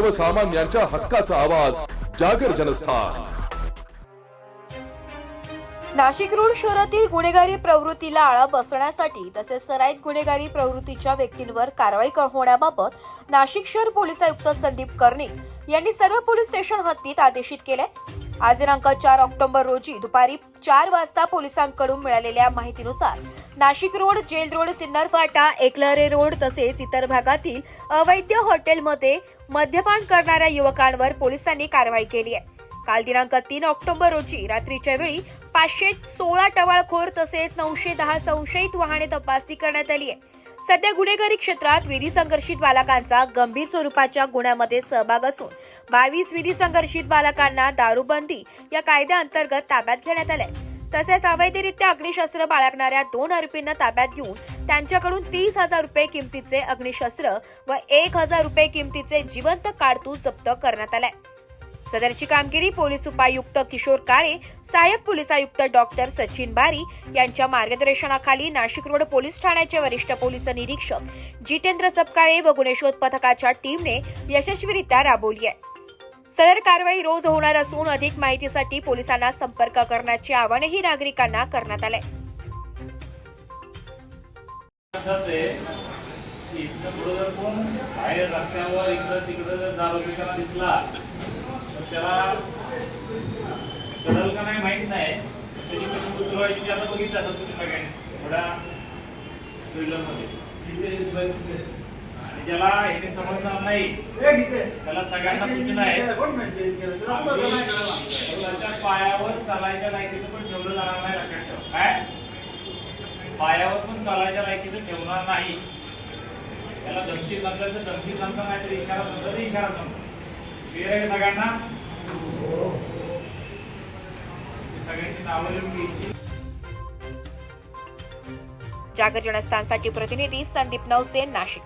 सर्वसामान्यांच्या हक्काचा आवाज जागर जनस्थान. नाशिक रोड शहरातील गुन्हेगारी प्रवृत्तीला आळा बसण्यासाठी तसेच सराईत गुन्हेगारी प्रवृत्तीच्या व्यक्तींवर कारवाई होण्याबाबत नाशिक शहर पोलीस आयुक्त संदीप कर्णिक यांनी सर्व पोलीस स्टेशन हद्दीत आदेशित केले. आज दिनांक चार ऑक्टोबर रोजी दुपारी चार वाजता पोलिसांकडून मिळालेल्या माहितीनुसार Nashik road jail road Sinnar फाटा एकलहरे रोड तसेच इतर भागातील अवैध हॉटेलमध्ये मद्यपान करणाऱ्या युवकांवर पोलिसांनी कारवाई केली आहे. काल दिनांक तीन ऑक्टोबर रोजी रात्रीच्या वेळी पाचशे सोळा टवाळखोर तसेच नऊशे दहा संशयित वाहने तपासणी करण्यात आली आहे. सध्या गुन्हेगारी क्षेत्रात विधी संघर्षित बालकांचा गंभीर स्वरूपाच्या गुन्ह्यामध्ये सहभाग असून बावीस विधी संघर्षित बालकांना दारूबंदी या कायद्याअंतर्गत ताब्यात घेण्यात आले तसेच अवैधरित्या अग्निशस्त्र बाळगणाऱ्या दोन आरोपींना ताब्यात घेऊन त्यांच्याकडून तीस हजार रुपये किमतीचे अग्निशस्त्र व एक हजार रुपये किमतीचे जिवंत काडतूस जप्त करण्यात आलाय. सदरची कामगिरी पोलीस उपायुक्त किशोर काळे सहाय्यक पोलीस आयुक्त डॉक्टर सचिन बारी यांच्या मार्गदर्शनाखाली नाशिक रोड पोलीस ठाण्याचे वरिष्ठ पोलीस निरीक्षक जितेंद्र सपकाळे व गुन्हेशोध पथकाच्या टीमने यशस्वीरित्या राबवली आहे. सदर कारवाई रोज होणार असून अधिक माहितीसाठी पोलिसांना संपर्क करण्याचे आवाहनही नागरिकांना करण्यात आले की पुढं जर कोण बाहेर रस्त्यावर इकडं तिकडं जर दारू पिताना दिसला तर त्याला चढल का नाही माहीत नाही. त्याची कशी उतरवायची ते आता बघितलं असेल तुम्ही सगळ्यांनी. थोड्या मध्ये. आणि ज्याला हे समजणार नाही त्याला सगळ्यांना सूचना आहे. पायावर चालायच्या लायकीचं पण ठेवलं जाणार नाही लक्षात ठेव. काय? पायावर पण चालायच्या लायकीचं ठेवणार नाही. त्याला धमकी समजा तर धमकी समजा नाही तर इशारा समजा तर इशारा समजा क्लिअर आहे सगळ्यांना सगळ्यांची नावं लिहून घ्यायची. जागर जनस्थानसाठी प्रतिनिधी संदीप नवसे नाशिक.